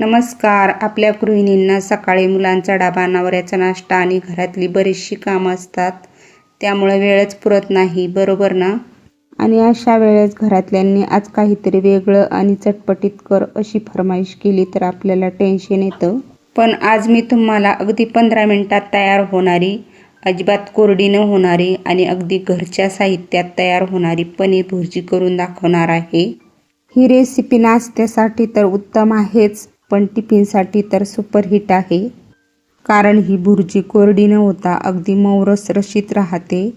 नमस्कार. आपल्या गृहिणींना सकाळी मुलांचा डाबा नवऱ्याचा नाश्ता आणि घरातली बरीचशी कामं असतात. त्यामुळे वेळच पुरत नाही बरोबर ना? आणि अशा वेळेस घरातल्यांनी आज काहीतरी वेगळं आणि चटपटीत कर अशी फरमाईश केली तर आपल्याला टेन्शन येतं. पण आज मी तुम्हाला अगदी पंधरा मिनटात तयार होणारी अजिबात कोरडी न होणारी आणि अगदी घरच्या साहित्यात तयार होणारी पनीर भुर्जी करून दाखवणार आहे. ही रेसिपी नाश्त्यासाठी तर उत्तम आहेच. पण टिफिनसाठी तर सुपरहिट आहे. कारण ही भुर्जी कोरडी न होता अगदी मौरस रशीत राहते.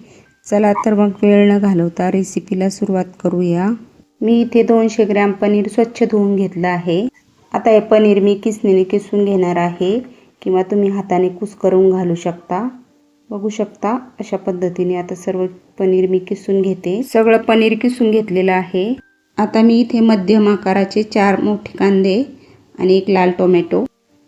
चला तर मग वेळ न घालवता रेसिपीला सुरुवात करूया. मी इथे दोनशे ग्रॅम पनीर स्वच्छ धुवून घेतलं आहे. आता हे पनीर मी किसणीने किसून घेणार आहे. किंवा तुम्ही हाताने कुस करून घालू शकता. बघू शकता अशा पद्धतीने आता सर्व पनीर मी किसून घेते. सगळं पनीर किसून घेतलेलं आहे. आता मी इथे मध्यम आकाराचे चार मोठे कांदे आणि एक लाल टोमॅटो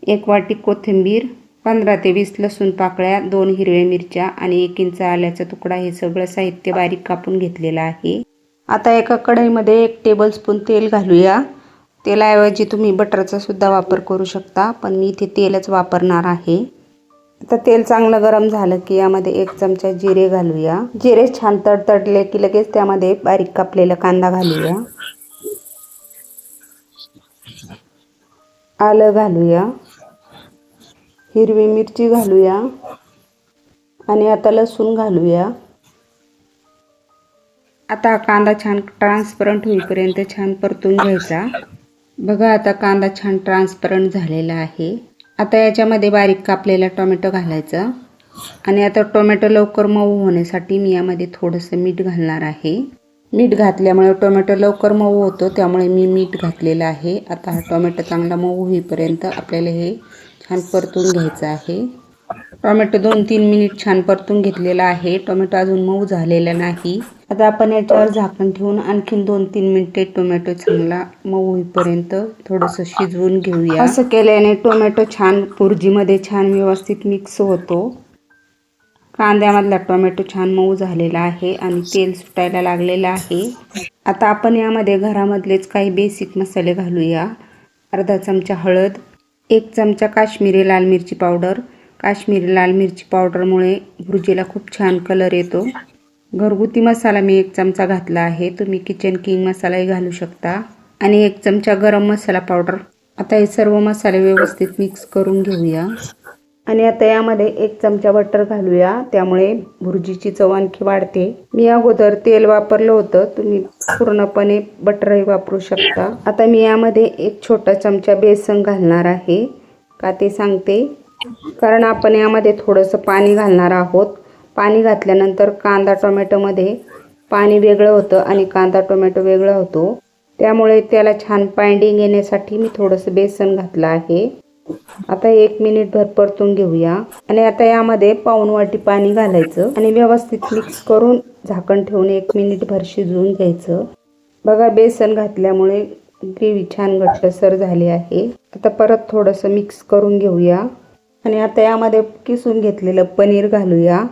एक वाटी कोथिंबीर पंधरा ते वीस लसूण पाकळ्या दोन हिरव्या मिरच्या आणि एक इंच आल्याचा तुकडा हे सगळं साहित्य बारीक कापून घेतलेलं आहे. आता एका कढईमध्ये एक टेबलस्पून तेल घालूया. तेलाऐवजी तुम्ही बटरचा सुद्धा वापर करू शकता पण मी इथे तेलच वापरणार आहे. आता तेल चांगलं गरम झालं की यामध्ये एक चमचा जिरे घालूया. जिरे छान तडतडले की लगेच त्यामध्ये बारीक कापलेला कांदा घालूया. आलं घालूया. हिरवी मिरची घालूया. आणि आता लसूण घालूया. आता कांदा छान ट्रान्सपरंट होईपर्यंत छान परतून घ्यायचा. बघा आता कांदा छान ट्रान्सपरंट झालेला आहे. आता याच्यामध्ये बारीक कापलेला टोमॅटो घालायचा. आणि आता टोमॅटो लवकर मऊ होण्यासाठी मी यामध्ये थोडंसं मीठ घालणार आहे. मीठ घातल्यामुळे टोमॅटो लवकर मऊ होतो त्यामुळे मी मीठ घातलेलं आहे. आता हा टोमॅटो चांगला मऊ होईपर्यंत आपल्याला हे छान परतून घ्यायचं आहे. टोमॅटो दोन तीन मिनिट छान परतून घेतलेला आहे. टोमॅटो अजून मऊ झालेला नाही. आता आपण याच्यावर झाकण ठेवून आणखीन दोन तीन मिनिटे टोमॅटो चांगला मऊ होईपर्यंत थोडंसं शिजवून घेऊया. असं केल्याने टोमॅटो छान पुरजीमध्ये छान व्यवस्थित मिक्स होतो. कांद्यामधला टोमॅटो छान मऊ झालेला आहे आणि तेल सुटायला लागलेलं आहे. आता आपण यामध्ये घरामधलेच काही बेसिक मसाले घालूया. अर्धा चमचा हळद एक चमचा काश्मीरी लाल मिरची पावडर. काश्मीरी लाल मिरची पावडरमुळे भुर्जीला खूप छान कलर येतो. घरगुती मसाला मी एक चमचा घातला आहे. तुम्ही किचन किंग मसालाही घालू शकता. आणि एक चमचा गरम मसाला पावडर. आता हे सर्व मसाले व्यवस्थित मिक्स करून घेऊया. आणि आता यामध्ये एक चमचा बटर घालूया. त्यामुळे भुर्जीची चव आणखी वाढते. मी अगोदर तेल वापरलं होतं. तुम्ही पूर्णपणे बटरही वापरू शकता. आता मी यामध्ये एक छोटा चमचा बेसन घालणार आहे. का ते सांगते? कारण आपण यामध्ये थोडंसं पाणी घालणार आहोत. पाणी घातल्यानंतर कांदा टोमॅटोमध्ये पाणी वेगळं होतं आणि कांदा टोमॅटो वेगळा होतो. त्यामुळे त्याला छान पायंडिंग येण्यासाठी मी थोडंसं बेसन घातलं आहे. आता एक मिनिट भर परतून घेऊया. आणि आता यामध्ये पाऊन वाटी पाणी घालायचं. आणि व्यवस्थित मिक्स करून झाकण ठेवून एक मिनिट भर शिजवून घ्यायचं. बघा बेसन घातल्यामुळे ग्रेव्ही छान घट्टसर झाली आहे. आता परत थोडंसं मिक्स करून घेऊया. आणि आता यामध्ये किसून घेतलेलं पनीर घालूया.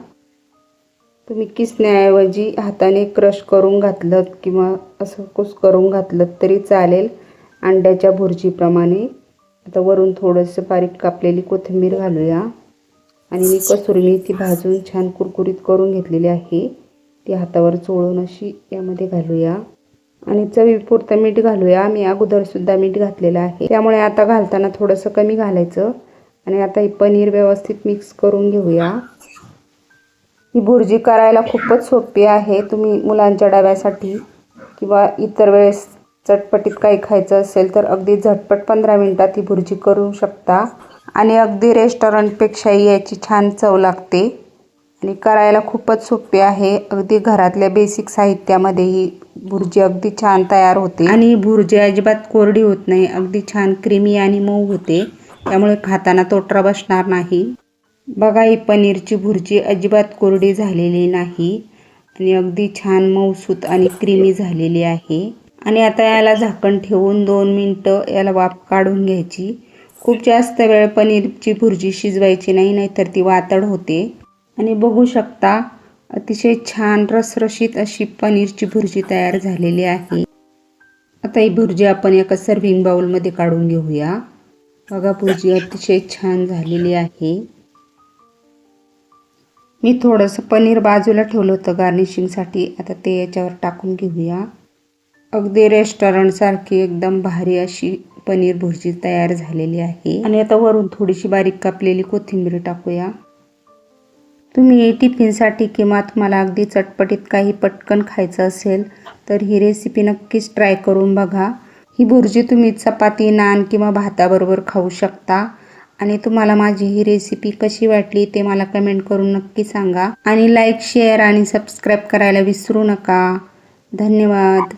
तुम्ही किसण्याऐवजी हाताने क्रश करून घातलं किंवा असं कुस करून घातलं तरी चालेल. अंड्याच्या भुर्जीप्रमाणे. आता वरून थोडंसं बारीक कापलेली कोथिंबीर घालूया. आणि मी कसुरी मेथी भाजून छान कुरकुरीत करून घेतलेली आहे. ती हातावर चोळून अशी यामध्ये घालूया. आणि चवीपुरतं मीठ घालूया. मी अगोदरसुद्धा मीठ घातलेलं आहे. त्यामुळे आता घालताना थोडंसं कमी घालायचं. आणि आता ही पनीर व्यवस्थित मिक्स करून घेऊया. ही भुर्जी करायला खूपच सोपी आहे. तुम्ही मुलांच्या डब्यासाठी किंवा इतर वेळेस चटपटीत काही खायचं असेल तर अगदी झटपट पंधरा मिनटात ही भुर्जी करू शकता. आणि अगदी रेस्टॉरंटपेक्षाही याची छान चव लागते. आणि करायला खूपच सोपी आहे. अगदी घरातल्या बेसिक साहित्यामध्ये ही भुर्जी अगदी छान तयार होते. आणि ही भुर्जी अजिबात कोरडी होत नाही. अगदी छान क्रीमी आणि मऊ होते. त्यामुळे खाताना तोटरा बसणार नाही. बघा ही पनीरची भुर्जी अजिबात कोरडी झालेली नाही. आणि अगदी छान मऊसूत आणि क्रीमी झालेली आहे. आणि आता याला झाकण ठेवून दोन मिनटं याला वाफ काढून घ्यायची. खूप जास्त वेळ पनीरची भुर्जी शिजवायची नाही नाहीतर ती वातड होते. आणि बघू शकता अतिशय छान रसरशीत अशी पनीरची भुर्जी तयार झालेली आहे. आता ही भुर्जी आपण एका सर्व्हिंग बाउलमध्ये काढून घेऊया. बघा भुर्जी अतिशय छान झालेली आहे. मी थोडंसं पनीर बाजूला ठेवलं होतं गार्निशिंगसाठी आता ते याच्यावर टाकून घेऊया. अगदी रेस्टॉरंटसारखी एकदम भारी अशी पनीर भुर्जी तयार झालेली आहे. आणि आता वरून थोडीशी बारीक कापलेली कोथिंबीर टाकूया. तुम्ही टिफिनसाठी किंवा तुम्हाला अगदी चटपटीत काही पटकन खायचं असेल तर ही रेसिपी नक्कीच ट्राय करून बघा. ही भुर्जी तुम्ही चपाती नान किंवा भाताबरोबर खाऊ शकता. आणि तुम्हाला माझी ही रेसिपी कशी वाटली ते मला कमेंट करून नक्की सांगा. आणि लाईक शेअर आणि सबस्क्राईब करायला विसरू नका. धन्यवाद.